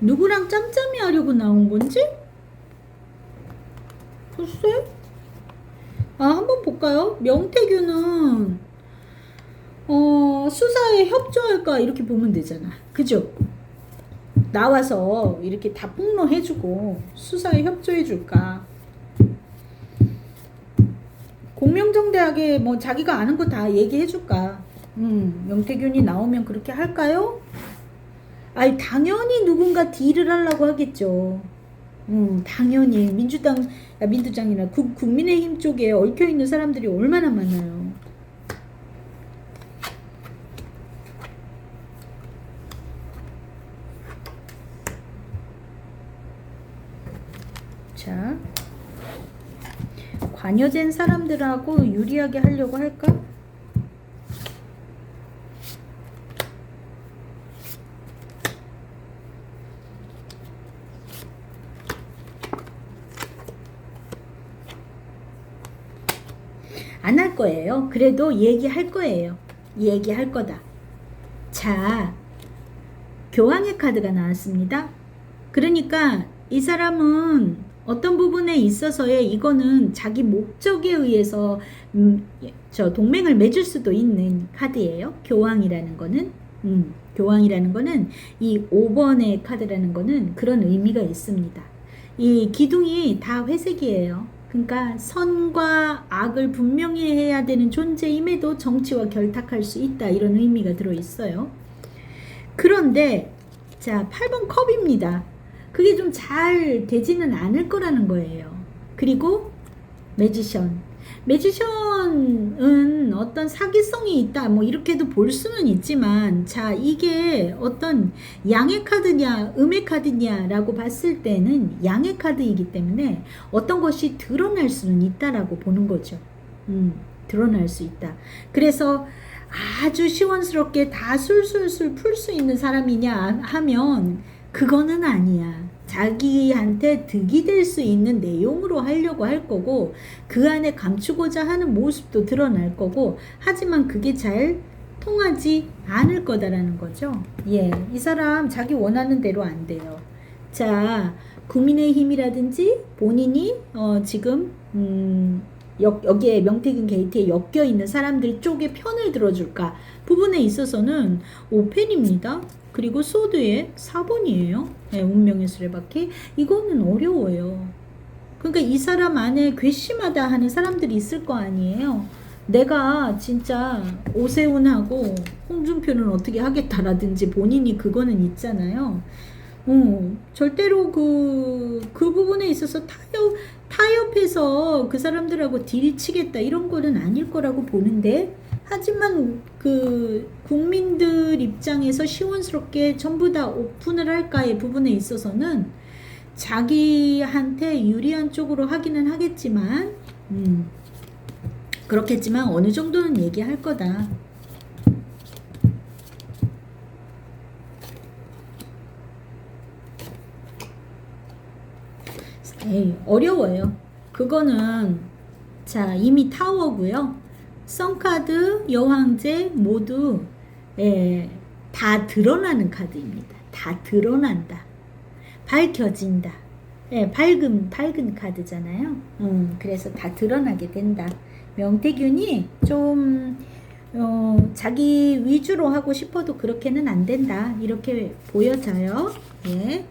누구랑 짬짬이 하려고 나온 건지? 글쎄? 아, 한번 볼까요? 명태균은, 어, 수사에 협조할까? 이렇게 보면 되잖아. 그죠? 나와서 이렇게 다 폭로해주고 수사에 협조해줄까? 공명정대하게 뭐 자기가 아는 거 다 얘기해줄까? 음, 명태균이 나오면 그렇게 할까요? 아니, 당연히 누군가 딜을 하려고 하겠죠. 음, 당연히 민주당, 아, 민주당이나 국, 국민의힘 쪽에 얽혀 있는 사람들이 얼마나 많아요. 자, 관여된 사람들하고 유리하게 하려고 할까? 안 할 거예요. 그래도 얘기할 거예요. 얘기할 거다. 자, 교황의 카드가 나왔습니다. 그러니까 이 사람은 어떤 부분에 있어서의 이거는 자기 목적에 의해서 음, 저 동맹을 맺을 수도 있는 카드예요. 교황이라는 거는 음, 교황이라는 거는 이 5번의 카드라는 거는 그런 의미가 있습니다. 이 기둥이 다 회색이에요. 그러니까 선과 악을 분명히 해야 되는 존재임에도 정치와 결탁할 수 있다 이런 의미가 들어 있어요. 그런데 자 8번 컵입니다. 그게 좀 잘 되지는 않을 거라는 거예요. 그리고 매지션. 매지션은 어떤 사기성이 있다, 뭐 이렇게도 볼 수는 있지만, 자, 이게 어떤 양의 카드냐, 음의 카드냐 라고 봤을 때는 양의 카드이기 때문에 어떤 것이 드러날 수는 있다라고 보는 거죠. 음, 드러날 수 있다. 그래서 아주 시원스럽게 다 술술술 풀 수 있는 사람이냐 하면 그거는 아니야. 자기한테 득이 될 수 있는 내용으로 하려고 할 거고 그 안에 감추고자 하는 모습도 드러날 거고 하지만 그게 잘 통하지 않을 거다라는 거죠. 예, 이 사람 자기 원하는 대로 안 돼요. 자, 국민의힘이라든지 본인이 어, 지금 음, 여, 여기에 명태균 게이트에 엮여 있는 사람들 쪽에 편을 들어줄까 부분에 있어서는 오펜입니다. 그리고 소드의 4번이에요. 네, 운명의 수레바퀴. 이거는 어려워요. 그러니까 이 사람 안에 괘씸하다 하는 사람들이 있을 거 아니에요. 내가 진짜 오세훈하고 홍준표는 어떻게 하겠다라든지 본인이 그거는 있잖아요. 어, 절대로 그, 그 부분에 있어서 타협, 타협해서 그 사람들하고 딜 치겠다 이런 거는 아닐 거라고 보는데, 하지만 그 국민들 입장에서 시원스럽게 전부 다 오픈을 할까의 부분에 있어서는 자기한테 유리한 쪽으로 하기는 하겠지만, 음, 그렇겠지만 어느 정도는 얘기할 거다. 에이, 어려워요. 그거는 자 이미 타워고요. 선카드, 여왕제 모두 예, 다 드러나는 카드입니다. 다 드러난다. 밝혀진다. 예, 밝은 밝은 카드잖아요. 음, 그래서 다 드러나게 된다. 명태균이 좀 어, 자기 위주로 하고 싶어도 그렇게는 안 된다. 이렇게 보여져요. 예.